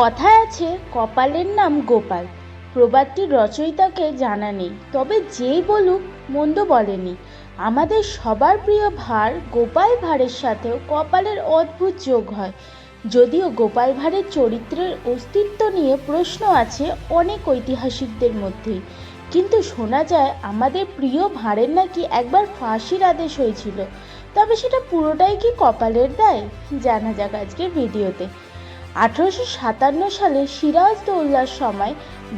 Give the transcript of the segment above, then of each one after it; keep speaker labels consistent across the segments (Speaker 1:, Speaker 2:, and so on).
Speaker 1: কথায় আছে, কপালের নাম গোপাল। প্রবাদটির রচয়িতাকে জানা নেই, তবে যেই বলুক মন্দ বলেনি। আমাদের সবার প্রিয় ভাঁড় গোপাল ভাঁড়ের সাথেও কপালের অদ্ভুত যোগ হয়। যদিও গোপাল ভাঁড়ের চরিত্রের অস্তিত্ব নিয়ে প্রশ্ন আছে অনেক ঐতিহাসিকদের মধ্যেই। কিন্তু শোনা যায়, আমাদের প্রিয় ভাঁড়ের নাকি একবার ফাঁসির আদেশ হয়েছিল। তবে সেটা পুরোটাই কি কপালের দায়? জানা যাক আজকে ভিডিওতে। আঠারোশো সাতান্ন সালে সিরাজদৌল্লার সময়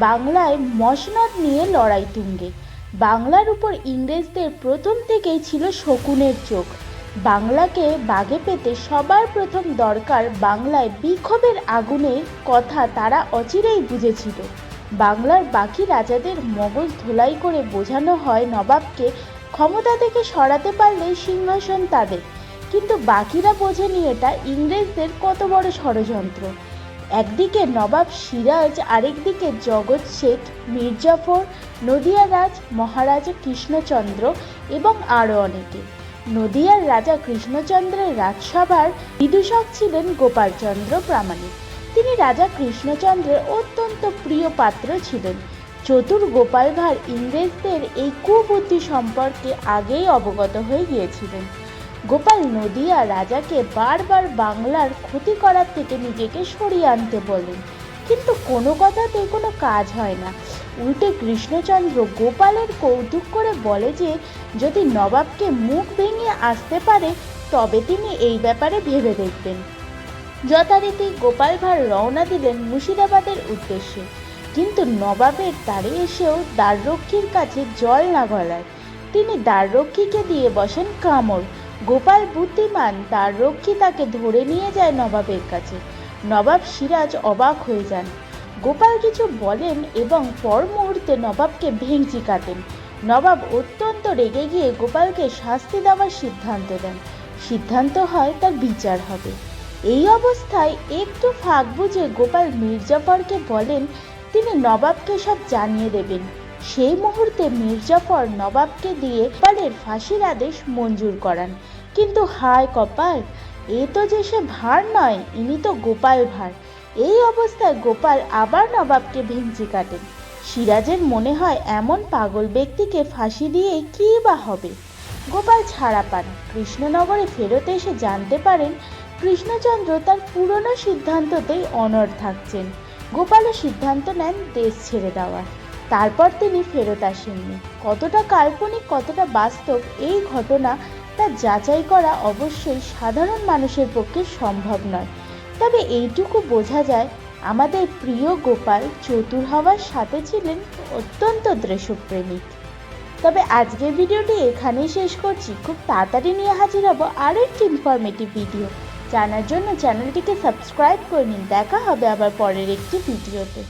Speaker 1: বাংলায় মসনদ নিয়ে লড়াই তুঙ্গে। বাংলার উপর ইংরেজদের প্রথম থেকেই ছিল শকুনের চোখ। বাংলাকে বাগে পেতে সবার প্রথম দরকার বাংলায় বিক্ষোভের আগুনের কথা তারা অচিরেই বুঝেছিল। বাংলার বাকি রাজাদের মগজ ধোলাই করে বোঝানো হয় নবাবকে, ক্ষমতা থেকে সরাতে পারলে সিংহাসন তাদের। কিন্তু বাকিরা বোঝেনি এটা ইংরেজদের কত বড় ষড়যন্ত্র। একদিকে নবাব সিরাজ, আরেকদিকে জগৎ শেখ মির্জাফর, নদিয়া রাজ, মহারাজা কৃষ্ণচন্দ্র এবং আরও অনেকে। নদিয়ার রাজা কৃষ্ণচন্দ্রের রাজসভার বিদূষক ছিলেন গোপালচন্দ্র প্রামাণিক। তিনি রাজা কৃষ্ণচন্দ্রের অত্যন্ত প্রিয় পাত্র ছিলেন। চতুর গোপাল ভাঁড় ইংরেজদের এই কুবুদ্ধি সম্পর্কে আগেই অবগত হয়ে গিয়েছিলেন। গোপাল নদিয়া রাজাকে বারবার বাংলার ক্ষতি করার থেকে নিজেকে সরিয়ে আনতে বলেন। কিন্তু কোনো কথাতেই কোনো কাজ হয় না। উল্টে কৃষ্ণচন্দ্র গোপালের কৌতুক করে বলে যে, যদি নবাবকে মুখ ভেঙে আসতে পারে, তবে তিনি এই ব্যাপারে ভেবে দেখবেন। যথারীতি গোপাল ভাঁড় রওনা দিলেন মুর্শিদাবাদের উদ্দেশ্যে। কিন্তু নবাবের দ্বারে এসেও দ্বাররক্ষীর কাছে জল না গলায়। তিনি দ্বাররক্ষীকে দিয়ে বসেন কামড়। গোপাল বুদ্ধিমান, তার রক্ষী তাকে ধরে নিয়ে যায় নবাবের কাছে। নবাব সিরাজ অবাক হয়ে যান। গোপাল কিছু বলেন এবং পর মুহূর্তে নবাবকে ভেঙচি কাটেন। নবাব অত্যন্ত রেগে গিয়ে গোপালকে শাস্তি দেওয়ার সিদ্ধান্ত দেন। সিদ্ধান্ত হয় তার বিচার হবে। এই অবস্থায় একটু ফাঁক বুঝে গোপাল মির্জাফরকে বলেন, তিনি নবাবকে সব জানিয়ে দেবেন। সেই মুহূর্তে মির্জাফর নবাবকে দিয়ে গোপালের ফাঁসির আদেশ মঞ্জুর করান। কিন্তু হায় কপাল, এ তো যে সে ভার নয়, ইনি তো গোপাল ভাঁড়। এই অবস্থায় গোপাল আবার নবাবকে ভেঙচি কাটেন সিরাজের মনে হয় এমন পাগল ব্যক্তিকে ফাঁসি দিয়ে কী বা হবে? গোপাল ছাড়া পান। কৃষ্ণনগরে ফেরত এসে জানতে পারেন, কৃষ্ণচন্দ্র তার পুরনো সিদ্ধান্ততেই অনড় থাকছেন। গোপালও সিদ্ধান্ত নেন দেশ ছেড়ে দেওয়ার। তারপর তিনি ফেরত আসেননি। কতটা কাল্পনিক, কতটা বাস্তব এই ঘটনা তা যাচাই করা অবশ্যই সাধারণ মানুষের পক্ষে সম্ভব নয়। তবে এইটুকু বোঝা যায়, আমাদের প্রিয় গোপাল চতুর হওয়ার সাথে ছিলেন অত্যন্ত দেশপ্রেমিক। তবে আজকের ভিডিওটি এখানেই শেষ করছি। খুব তাড়াতাড়ি নিয়ে হাজির হব আরও একটি ইনফরমেটিভ ভিডিও জানার জন্য চ্যানেলটিকে সাবস্ক্রাইব করে নিন। দেখা হবে আবার পরের একটি ভিডিওতে